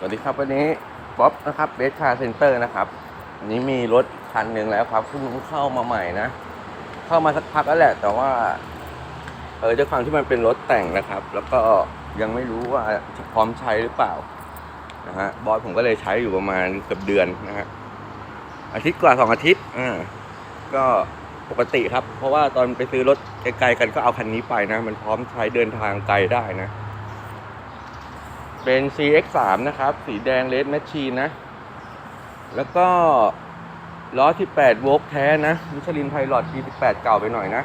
สวัสดีครับวันนี้ป๊อปนะครับเบสคาร์เซ็นเตอร์นะครับอันนี้มีรถคันหนึ่งแล้วครับเพิ่งเข้ามาใหม่นะ เข้ามาสักพักแล้วแหละ แต่ว่า เออด้วยความที่มันเป็นรถแต่งนะครับ แล้วก็ยังไม่รู้ว่าพร้อมใช้หรือเปล่านะฮะบอสผมก็เลยใช้อยู่ประมาณเกือบเดือนนะฮะอาทิตย์กว่าสองอาทิตย์อ่าก็ปกติครับ เพราะว่าตอนไปซื้อรถไกลๆกันก็เอาคันนี้ไปนะ มันพร้อมใช้เดินทางไกลได้นะ เป็น CX3 นะครับ สีแดงเลดแมชชีนนะ แล้วก็ล้อ 18 โวลต์แท้นะมิชลินไพลอตปี18 เก่าไปหน่อยนะ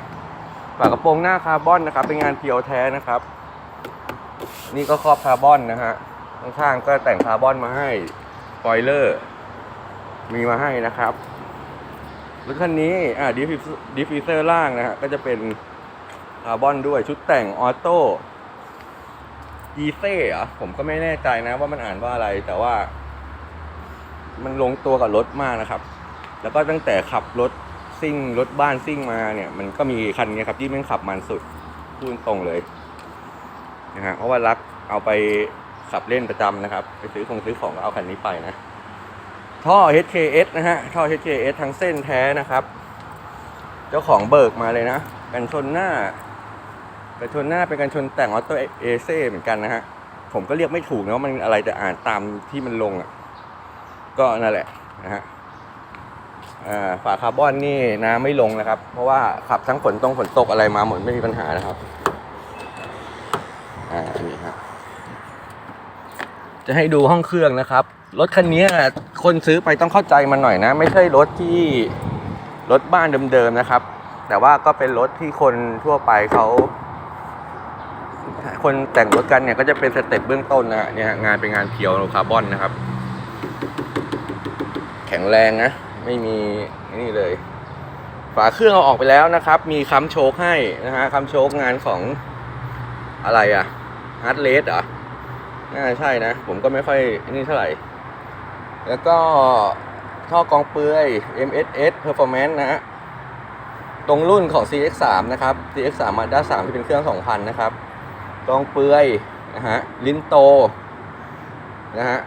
ฝากระโปรงหน้าคาร์บอนนะครับ เป็นงานเพียวแท้นะครับ นี่ก็ครอบคาร์บอนนะฮะ ข้างๆก็แต่งคาร์บอนมาให้สปอยเลอร์ มีมาให้นะครับรถคันนี้อ่าดิฟดิฟฟิเซอร์ล่างนะฮะ ก็จะเป็นคาร์บอนด้วยชุดแต่งออโต้ ยีเซ่เหรอผมก็ไม่แน่ใจนะว่ามันอ่านว่าอะไรแต่ว่า มันลงตัวกับรถมากนะครับ แล้วก็ตั้งแต่ขับรถซิ่งรถบ้านซิ่งมาเนี่ย มันก็มีคันนี้ครับที่แมันขับมันสุดพูดตรงเลยนะฮะเพราะว่ารักเอาไปขับเล่นประจำนะครับ ไปซื้อของซื้อของก็เอาคันนี้ไปนะ ท่อ HKS นะฮะ ท่อ HKS ทั้งเส้นแท้นะครับ เจ้าของเบิกมาเลยนะกันชนหน้า กันชนหน้าเป็นกันชนแต่งออโต้เอเซ่เหมือนกันนะฮะ ผมก็เรียกไม่ถูกนะว่ามันอะไรแต่อ่านตามที่มันลงอะ ก็นั่นแหละนะฮะฝาคาร์บอนนี่น้ำไม่ลงนะครับ เพราะว่าขับทั้งฝนตรงฝนตกอะไรมาหมดไม่มีปัญหานะครับ อ่านี่ฮะจะให้ดูห้องเครื่องนะครับ รถคันนี้คนซื้อไปต้องเข้าใจมันหน่อยนะ ไม่ใช่รถที่รถบ้านเดิมๆนะครับ แต่ว่าก็เป็นรถที่คนทั่วไปเขา คนแต่งรถกันเนี่ยก็จะเป็นสเต็ปเบื้องต้นนะฮะเนี่ยงานเป็นงานเพียวคาร์บอนนะครับ แข็งแรงนะ ไม่มีนี่เลย ฝาเครื่องเอาออกไปแล้วนะครับ มีค้ำโชคให้นะฮะค้ำโชคงานของอะไรอะฮาร์ดเลสเหรอน่าใช่นะ ผมก็ไม่ค่อยนี่เท่าไหร่ แล้วก็ท่อกองเปือย MSS Performance นะฮะตรงรุ่นของ CX3 นะครับ CX3 Mazda 3 ที่เป็นเครื่อง 2,000 นะครับ กองเปลือยนะฮะลิ้นโตนะฮะ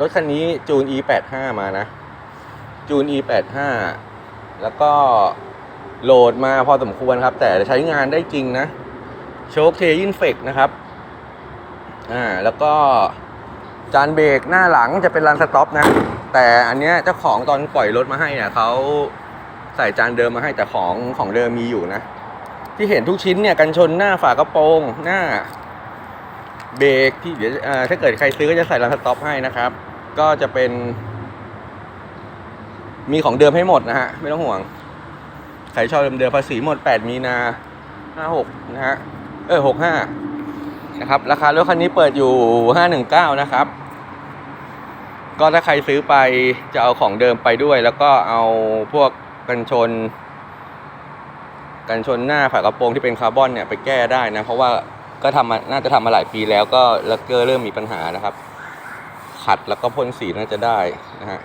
รถคันนี้จูน E85 มานะ จูน E85 แล้วก็โหลดมาพอสมควรครับ แต่ใช้งานได้จริงนะ โชคเทยินเฟกนะครับอ่าแล้วก็จานเบรกหน้าหลังจะเป็นรันสต็อปนะ แต่อันเนี้ยเจ้าของตอนปล่อยรถมาให้เนี่ยเขาใส่จานเดิมมาให้แต่ของของเดิมมีอยู่นะ ที่เห็นทุกชิ้นเนี่ยกันชนหน้าฝากระโปรงหน้า เบรกที่เดี๋ยวถ้าเกิดใครซื้อก็จะใส่รันสต็อปให้นะครับ ก็จะเป็น มีของเดิมให้หมดนะฮะ ไม่ต้องห่วง ใครชอบเดิมๆภาษีหมด 8 มีนา 56 นะฮะ เออ65 นะครับ ราคารถคันนี้เปิดอยู่ 519 นะครับ ก็ถ้าใครซื้อไปจะเอาของเดิมไปด้วย แล้วก็เอาพวกกันชน กันชนหน้าฝากระโปรงที่เป็นคาร์บอนเนี่ยไปแก้ได้นะ เพราะว่า ก็ทำมาน่าจะทำมาหลายปีแล้วก็แล้วก็เริ่มมีปัญหานะครับ ขัดแล้วก็พ่นสีน่าจะได้นะฮะ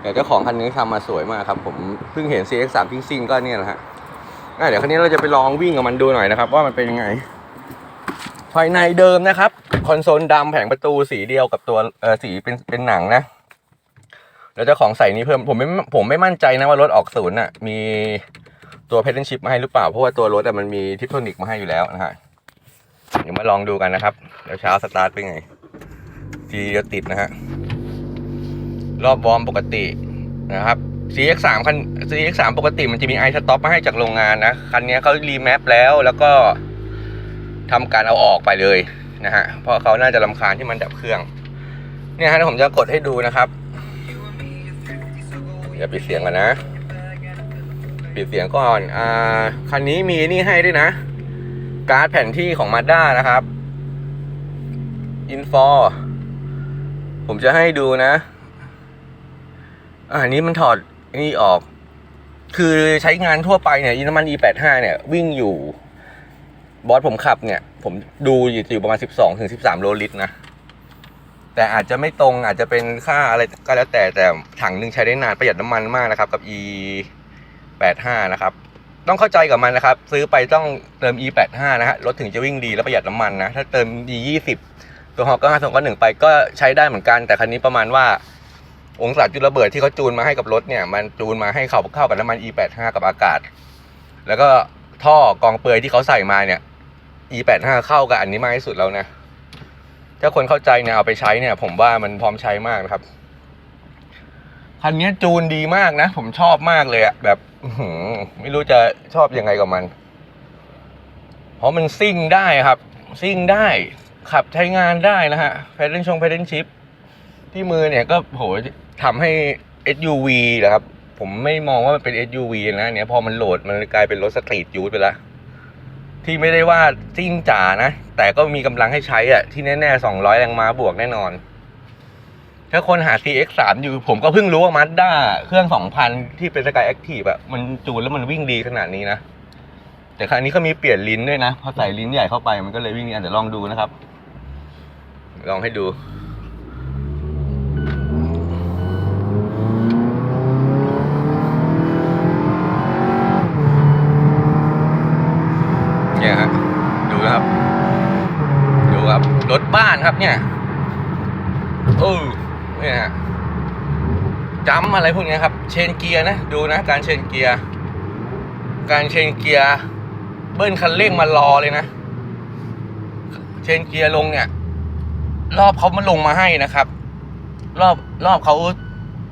แต่เจ้าของคันนี้ทำมาสวยมากครับ ผมเพิ่งเห็น CX3 ซิ่งก็เนี่ยแหละฮะเดี๋ยวคันนี้เราจะไปลองวิ่งกับมันดูหน่อยนะครับ ว่ามันเป็นยังไง ภายในเดิมนะครับคอนโซลดำแผงประตูสีเดียวกับตัวเออสีเป็นเป็นหนังนะแล้วเจ้าของใส่นี้เพิ่มผมไม่ผมไม่มั่นใจนะว่ารถออกศูนย์อะมีตัวเพ d นชิพมาให้หรือเปล่า เพราะว่าตัวรถอะมันมีทิปโทนิกมาให้อยู่แล้วนะฮะ เดี๋ยวมาลองดูกันนะครับเดี๋ยวเช้าสตาร์ทเป็นไง ทีเดียวติดนะฮะ รอบวอร์มปกตินะครับ CX3 คัน CX3 ปกติมันจะมีไอสต็อปมาให้จากโรงงานนะ คันนี้เขารีแมปแล้วแล้วก็ทำการเอาออกไปเลยนะฮะ เพราะเขาน่าจะลำคาญที่มันดับเครื่อง เนี่ยฮะผมจะกดให้ดูนะครับเดี๋ยวปิดเสียงก่อนนะ ปิดเสียงก่อน อ่า คันนี้มีนี่ให้ด้วยนะ การ์ดแผ่นที่ของ Mazda นะครับ Info ผมจะให้ดูนะอ่าอันนี้มันถอดนี่ออก คือใช้งานทั่วไปเนี่ยน้ำมัน E85 เนี่ย วิ่งอยู่ บอสผมขับเนี่ย ผมดูอยู่ประมาณ 12ถึง13 โลลิตรนะ แต่อาจจะไม่ตรงอาจจะเป็นค่าอะไรก็แล้วแต่แต่ถังหนึ่งใช้ได้นานประหยัดน้ำมันมากนะครับ กับ E 85 นะครับ ต้องเข้าใจกับมันนะครับ ซื้อไปต้องเติม E 85 นะฮะรถถึงจะวิ่งดีและประหยัดน้ำมันนะถ้าเติม E 20 ตัวฮอกก็ห้าสองก็หนึ่งไปก็ใช้ได้เหมือนกัน แต่คันนี้ประมาณว่า องศาจุดระเบิดที่เขาจูนมาให้กับรถเนี่ย มันจูนมาให้เข้าเข้ากับน้ำมัน E85 กับอากาศ แล้วก็ท่อกองเปลือยที่เขาใส่มาเนี่ย E85 เข้ากับอันนี้มากที่สุดแล้วนะถ้าคนเข้าใจเนี่ยเอาไปใช้เนี่ย ผมว่ามันพร้อมใช้มากนะครับ คันนี้จูนดีมากนะ ผมชอบมากเลยอะแบบไม่รู้จะชอบยังไงกับมัน เพราะมันซิ่งได้ครับ ซิ่งได้ขับใช้งานได้นะฮะแพดเดิลชงแพดเดิลชิป ที่มือเนี่ยก็โหทำให้ SUV นะครับ ผมไม่มองว่ามันเป็น SUV นะเนี่ยพอมันโหลดมันกลายเป็นรถสตรีทยูทไปล้วที่ไม่ได้ว่าซิ่งจ๋านะ แต่ก็มีกำลังให้ใช้อะที่แน่ๆ200แรงม้าบวกแน่นอน ถ้าคนหา CX3 อยู่ผมก็เพิ่งรู้ว่า Mazda เครื่อง 2,000 ที่เป็น Sky Active อะมันจูนแล้วมันวิ่งดีขนาดนี้นะ แต่ครั้นี้เขามีเปลี่ยนลิ้นด้วยนะพอใส่ลิ้นใหญ่เข้าไปมันก็เลยวิ่งดีอะเดี๋ยวลองดูนะครับ ลองให้ดูเนี่ยฮะดูนะครับ ดูครับ รถบ้านครับเนี่ยเออ เนี่ยฮะจัมอะไรพวกนี้ครับ เชนเกียร์นะ ดูนะ การเชนเกียร์ การเชนเกียร์ เบิ้ลคันเร่งมารอเลยนะ เชนเกียร์ลงเนี่ย รอบเขามาลงมาให้นะครับ รอบรอบเขา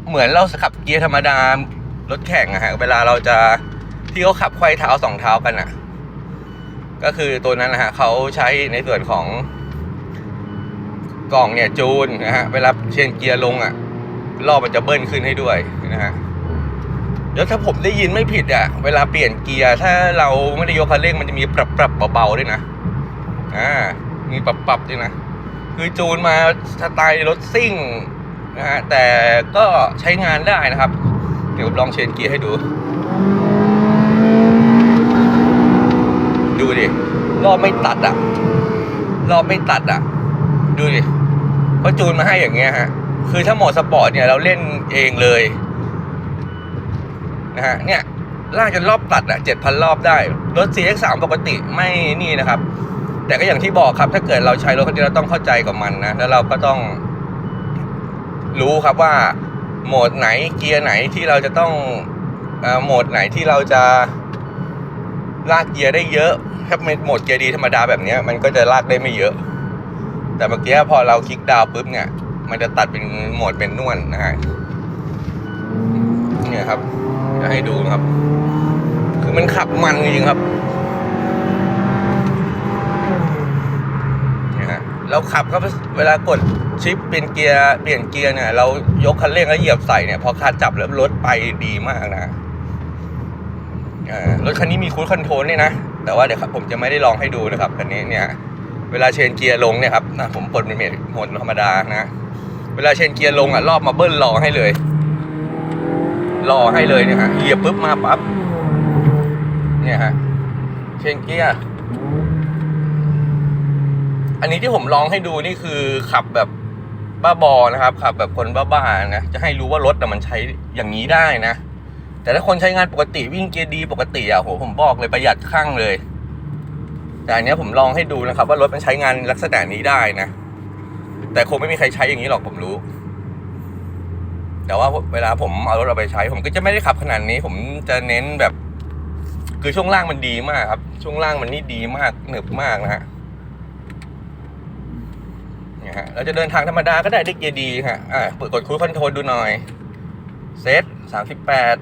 เหมือนเราขับเกียร์ธรรมดารถแข่งอะฮะ เวลาเราจะที่เขาขับไขว้เท้าสองเท้ากันอะก็คือตัวนั้นนะฮะเขาใช้ในส่วนของ กล่องเนี่ยจูนนะฮะเวลาเชนเกียร์ลงอะรอบมันจะเบิ้ลขึ้นให้ด้วยนะฮะแล้วถ้าผมได้ยินไม่ผิดอะเวลาเปลี่ยนเกียร์ถ้าเราไม่ได้ยกคันเร่งมันจะมีปรับปรับเบาๆด้วยนะอ่ามีปรับปรับด้วยนะคือจูนมาสไตล์รถซิ่งนะฮะแต่ก็ใช้งานได้นะครับ เดี๋ยวลองเชนเกียร์ให้ดู ดูดิรอบไม่ตัดอะรอบไม่ตัดอะ ดูดิ เขาจูนมาให้อย่างเงี้ยฮะ คือถ้าโหมดสปอร์ตเนี่ยเราเล่นเองเลยนะฮะ เนี่ยลากจนรอบตัดอะเจ็ดพันรอบได้ รถ CX3 ปกติไม่นี่นะครับ แต่ก็อย่างที่บอกครับ ถ้าเกิดเราใช้รถคันนี้เราต้องเข้าใจกับมันนะ แล้วเราก็ต้อง รู้ครับว่าโหมดไหนเกียร์ไหนที่เราจะต้องอโหมดไหนที่เราจะลากเกียร์ได้เยอะ ถ้าเป็นโหมดเกียร์ดีธรรมดาแบบนี้มันก็จะลากได้ไม่เยอะ แต่เมื่อกี้พอเราคลิกดาวปุ๊บเนี่ย มันจะตัดเป็นโหมดเป็นนวลนะฮะเนี่ยครับจะให้ดูนะครับ คือมันขับมันจริงครับเนี่ยฮะเราขับครับเวลากดชิปเป็นเกียร์เปลี่ยนเกียร์เนี่ย เรายกคันเร่งแล้วเหยียบใส่เนี่ยพอคาจับแล้วรถไปดีมากนะรถคันนี้มีคูดคอนโทรลเนี่ยนะ แต่ว่าเดี๋ยวผมจะไม่ได้ลองให้ดูนะครับคันนี้เนี่ย เวลาเชนเกียร์ลงเนี่ยครับนะผมกดเป็นโหมดธรรมดานะเวลาเชนเกียร์ลงอะรอบมาเบิ้ลรอให้เลยรอให้เลยเนี่ยฮะเหยียบปุ๊บมาปั๊บเนี่ยฮะเชนเกียร์อันนี้ที่ผมลองให้ดูนี่คือขับแบบบ้าบอนะครับขับแบบคนบ้าๆนะจะให้รู้ว่ารถน่มันใช้อย่างนี้ได้นะ แต่ถ้าคนใช้งานปกติวิ่งเกียร์ดีปกติอะโหผมบอกเลยประหยัดข้างเลย แต่อันเนี้ยผมลองให้ดูนะครับ ว่ารถมันใช้งานลักษณะนี้ได้นะ แต่คงไม่มีใครใช้อย่างนี้หรอกผมรู้ แต่ว่าเวลาผมเอารถเราไปใช้ ผมก็จะไม่ได้ขับขนาดนี้ ผมจะเน้นแบบ คือช่วงล่างมันดีมากครับ ช่วงล่างมันนี่ดีมากหนึบมากนะฮะเนี่ยฮะเราจะเดินทางธรรมดาก็ได้ด้เกียร์ดีฮะอ่าเปิดกดคูดคอนโทรลดูหน่อย เซตสามสิบแปด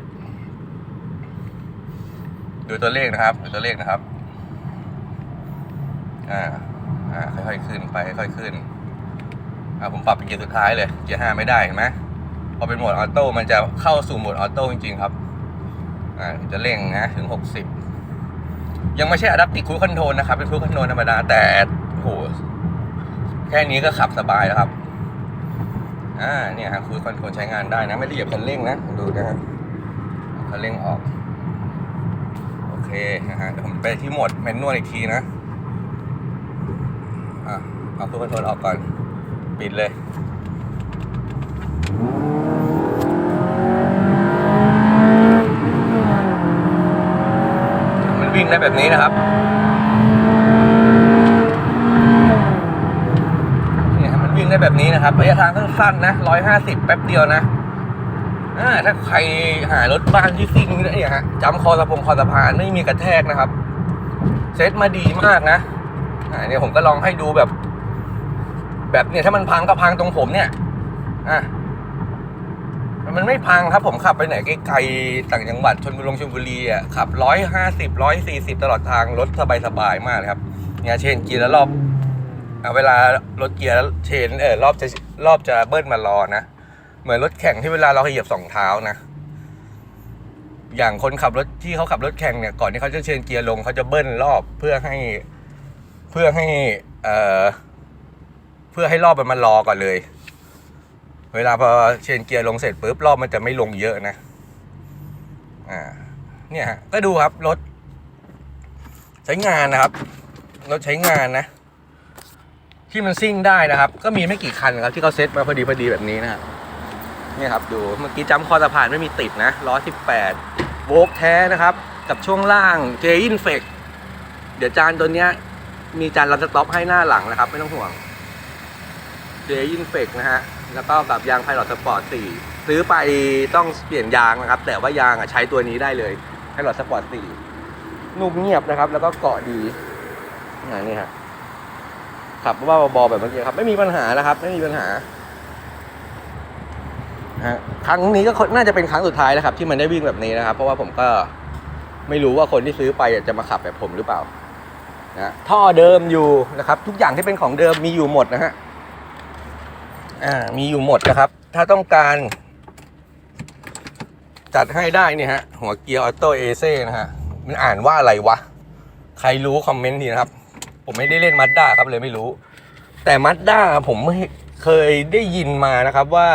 ดูตัวเลขนะครับ ดูตัวเลขนะครับ อ่าอ่าค่อยๆขึ้นไปค่อยๆขึ้นอ่าผมปรับเป็นเกียร์สุดท้ายเลยเกียร์ห้าไม่ได้เห็นไหมพอเป็นโหมดออโต้มันจะเข้าสู่โหมดออโต้จริงๆครับอ่าจะเร่งนะถึงหกสิบยังไม่ใช่อะดัปติคูคอนโทรลนะครับ เป็นคูคอนโทรลธรรมดาแต่โหแค่นี้ก็ขับสบายแล้วครับอ่าเนี่ยฮะคูคอนโทรลใช้งานได้นะไม่ได้เหยียบคันเร่งนะดูนะฮะคันเร่งออก โอเคนะฮะเดี๋ยวผมไปที่โหมดแมนนวลอีกทีนะ อะเอาคูคอนโทรลออกก่อน ปิดเลยมันวิ่งได้แบบนี้นะครับเงได้แบบนี้นะครับระยะทางสั้นๆนะร้อยห้าสิบแป๊บเดียวนะอ่าถ้าใครหารถบ้านที่ซิ่งเนี่ยฮะจำคอสะพงคอสะพานไม่มีกระแทกนะครับ เซตมาดีมากนะ อ่าเนี่ยผมก็ลองให้ดูแบบ แบบเนี่ยถ้ามันพังก็พังตรงผมเนี่ย อะมันไม่พังครับ ผมขับไปไหนไกลๆต่างจังหวัดชนบุรีชลบุรีอะขับร้อยห้าสิบร้อยสี่สิบตลอดทางรถสบายๆมากเลยครับ เนี่ยเชนเกียร์แล้วรอบอะเวลารถเกียร์เชนเออรอบจะรอบจะเบิ้ลมารอนะเหมือนรถแข่งที่เวลาเราเหยียบสองเท้านะอย่างคนขับรถที่เขาขับรถแข่งเนี่ยก่อนที่เขาจะเชนเกียร์ลงเขาจะเบิ้ลรอบเพื่อให้ พื่อให้เอ่อเพื่อให้รอบมันมารอก่อนเลย เวลาพอเชนเกียร์ลงเสร็จปุ๊บรอบมันจะไม่ลงเยอะนะอ่าเนี่ยฮะก็ดูครับรถใช้งานนะครับรถใช้งานนะ ที่มันซิ่งได้นะครับ ก็มีไม่กี่คันครับที่เขาเซ็ตมาพอดีพอดีแบบนี้นะครับเนี่ยครับดูเมื่อกี้จำคอสะพานไม่มีติดนะล้อ18โวกแท้นะครับ กับช่วงล่างเจอินเฟกเดี๋ยวจานตัวเนี้ย มีจานรันสต็อปให้หน้าหลังนะครับ ไม่ต้องห่วงเจอินเฟกนะฮะ แล้วก็กับยางไพลอตสปอร์ต4ซื้อไปต้องเปลี่ยนยางนะครับ แต่ว่ายางอะใช้ตัวนี้ได้เลยไพลอตสปอร์ต4นุ่มเงียบนะครับ แล้วก็เกาะดีอ่านี่ฮะขับว่าบอแบบเมื่อกี้ครับ ไม่มีปัญหานะครับ ไม่มีปัญหาฮะครั้งนี้ก็น่าจะเป็นครั้งสุดท้ายแล้วครับ ที่มันได้วิ่งแบบนี้นะครับ เพราะว่าผมก็ไม่รู้ว่าคนที่ซื้อไปจะมาขับแบบผมหรือเปล่า นะท่อเดิมอยู่นะครับ ทุกอย่างที่เป็นของเดิมมีอยู่หมดนะฮะอ่ามีอยู่หมดนะครับ ถ้าต้องการ จัดให้ได้เนี่ยฮะหัวเกียร์ออโต้เอเซ่นะฮะมันอ่านว่าอะไรวะ ใครรู้คอมเมนต์ทีนะครับ ผมไม่ได้เล่นมัดด้าครับเลยไม่รู้ แต่มัดด้าผมไม่เคยได้ยินมานะครับว่า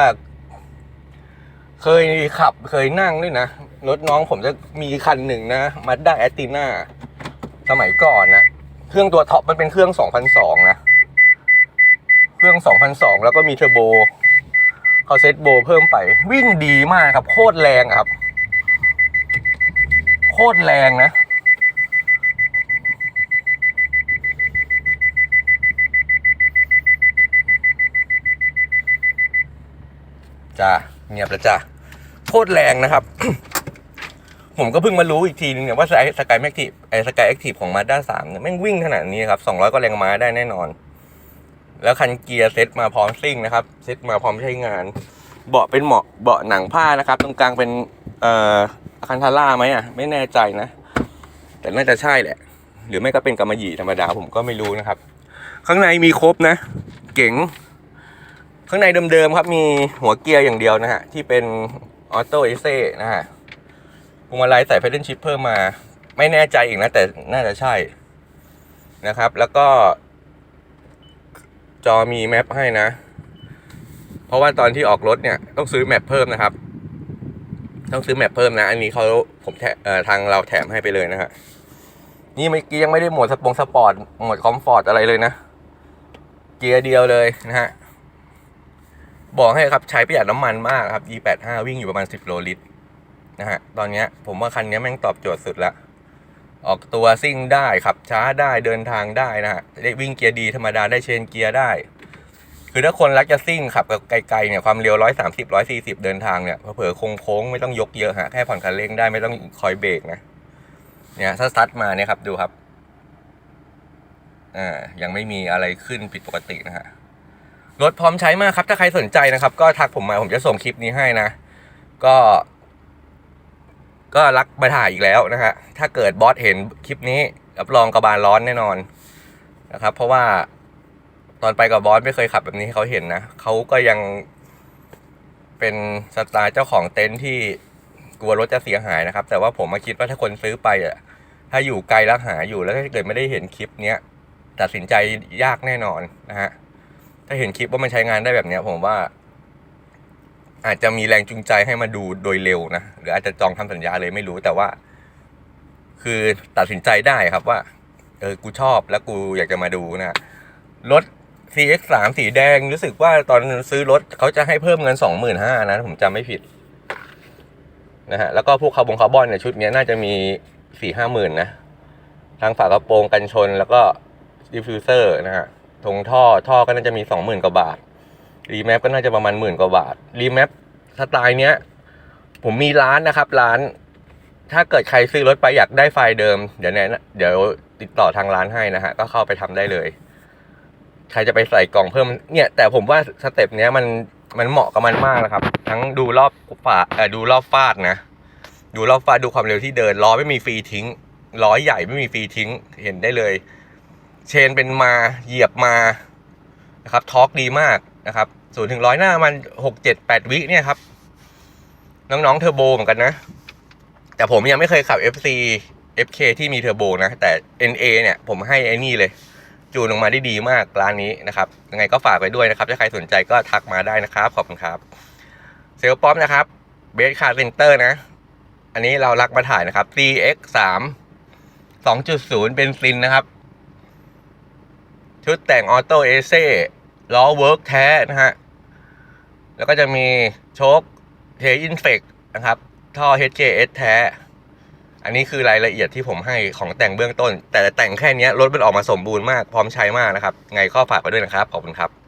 เคยขับเคยนั่งด้วยนะรถน้องผมจะมีคันหนึ่งนะมัดด้าแอตติน่าสมัยก่อนนะ เครื่องตัวท็อปมันเป็นเครื่อง 2002 นะ เครื่อง 2002 แล้วก็มีเทอร์โบเขาเซตโบเพิ่มไป วิ่งดีมากครับ โคตรแรงครับ โคตรแรงนะ จ้าเงียบแล้วจ้าโคตรแรงนะครับ ผมก็เพิ่งมารู้อีกทีนึงเนี่ยว่าสกายสกายแอคทีฟไอสกายแอคทีฟของมาด้าสามเนี่ยแม่งวิ่งขนาดนี้ครับสองร้อยก็แรงม้าได้แน่นอน แล้วคันเกียร์เซ็ตมาพร้อมซิ่งนะครับ เซ็ตมาพร้อมใช้งาน เบาะเป็นเหมาะเบาะหนังผ้านะครับ ตรงกลางเป็นเอ่อคันทาร่าไหมอะ ไม่แน่ใจนะ แต่น่าจะใช่แหละ หรือไม่ก็เป็นกำมะหยี่ธรรมดาผมก็ไม่รู้นะครับ ข้างในมีครบนะ เก๋งข้างในเดิมๆครับมีหัวเกียร์อย่างเดียวนะฮะที่เป็นออโต้เอเซ่นะฮะ วงมาลัยใส่เพด d ชิปเพิ่มมา ไม่แน่ใจอีกนะแต่น่าจะใช่นะครับ แล้วก็จอมีแมปให้นะ เพราะว่าตอนที่ออกรถเนี่ยต้องซื้อแมปเพิ่มนะครับ ต้องซื้อแมปเพิ่มนะ อันนี้เขาผมแถทางเราแถมให้ไปเลยนะฮะนี่เมื่อกี้ยังไม่ได้หมดสปงสปอร์ตหมดคอมฟอร์ตอะไรเลยนะ เกียร์เดียวเลยนะฮะบอกให้ครับใช้ประหยัดน้ำมันมากครับ E85 วิ่งอยู่ประมาณ 10 โลลิตร นะฮะตอนนี้ผมว่าคันนี้แม่งตอบโจทย์สุดละออกตัวซิ่งได้ขับช้าได้เดินทางได้นะฮะได้วิ่งเกียร์ดีธรรมดาได้เชนเกียร์ได้ คือถ้าคนรักจะซิ่งขับกับไกลๆเนี่ยความเร็ว130 140เดินทางเนี่ยเผลอโค้งๆไม่ต้องยกเยอะฮะแค่ผ่อนคันเร่งได้ไม่ต้องคอยเบรกนะเนี่ยถ้าซัดมาเนี่ยครับดูครับอ่ายังไม่มีอะไรขึ้นผิดปกตินะฮะรถพร้อมใช้มากครับ ถ้าใครสนใจนะครับ ก็ทักผมมาผมจะส่งคลิปนี้ให้นะ ก็ ก็รักมาถ่ายอีกแล้วนะฮะถ้าเกิดบอสเห็นคลิปนี้รับรองกระบาลร้อนแน่นอนนะครับ เพราะว่าตอนไปกับบอสไม่เคยขับแบบนี้ให้เขาเห็นนะเขาก็ยังเป็นสไตล์เจ้าของเต็นท์ที่กลัวรถจะเสียหายนะครับ แต่ว่าผมมาคิดว่าถ้าคนซื้อไปอะถ้าอยู่ไกลแล้วหาอยู่แล้วถ้าเกิดไม่ได้เห็นคลิปเนี้ยตัดสินใจยากแน่นอนนะฮะถ้าเห็นคลิปว่ามันใช้งานได้แบบเนี้ย ผมว่า อาจจะมีแรงจูงใจให้มาดูโดยเร็วนะหรืออาจจะจองทำสัญญาเลยไม่รู้แต่ว่า คือตัดสินใจได้ครับว่า เออกูชอบแล้วกูอยากจะมาดูนะรถ CX3 สีแดงรู้สึกว่าตอนซื้อรถเขาจะให้เพิ่มเงินสองหมื่นห้านะผมจำไม่ผิดนะฮะแล้วก็พวกคาร์บอนคาร์บอนเนี่ยชุดนี้น่าจะมีสี่ห้าหมื่นนะทางฝากระโปรงกันชนแล้วก็ดิฟฟิวเซอร์นะฮะทงท่อท่อก็น่าจะมีสองหมื่นกว่าบาท รีแมปก็น่าจะประมาณหมื่นกว่าบาทรีแมปสไตล์เนี้ย ผมมีร้านนะครับ ร้าน ถ้าเกิดใครซื้อรถไปอยากได้ไฟล์เดิม เดี๋ยวแนะเดี๋ยวติดต่อทางร้านให้นะฮะก็เข้าไปทำได้เลย ใครจะไปใส่กล่องเพิ่มเนี่ย แต่ผมว่าสเต็ปเนี้ยมันมันเหมาะกับมันมากนะครับ ทั้งดูรอบฝาเออดูรอบฟาดนะ ดูรอบฟาดดูความเร็วที่เดินล้อไม่มีฟรีทิ้งล้อใหญ่ไม่มีฟรีทิ้งเห็นได้เลย เชนเป็นมาเหยียบมานะครับทอร์กดีมากนะครับ ศูนย์ถึงร้อยหน้ามันหกเจ็ดแปดวิเนี่ยครับ น้องๆเทอร์โบเหมือนกันนะ แต่ผมยังไม่เคยขับ FC FK ที่มีเทอร์โบนะ แต่ NA เนี่ยผมให้ไอ้นี่เลย จูนออกมาได้ดีมากร้านนี้นะครับ ยังไงก็ฝากไว้ด้วยนะครับ ถ้าใครสนใจก็ทักมาได้นะครับ ขอบคุณครับ เซลลป๊อปนะครับเบสคาร์เซนเตอร์นะ อันนี้เรารักมาถ่ายนะครับ CX 3 2.0 เบนซินนะครับ ชุดแต่งออโต้เอเซ่ ล้อเวิร์กแท้นะฮะ แล้วก็จะมีโชคเทอินเฟกนะครับ ท่อ HJS แท้ อันนี้คือรายละเอียดที่ผมให้ของแต่งเบื้องต้น แต่แต่งแค่นี้รถมันออกมาสมบูรณ์มาก พร้อมใช้มากนะครับ ไงก็ฝากไปด้วยนะครับ ขอบคุณครับ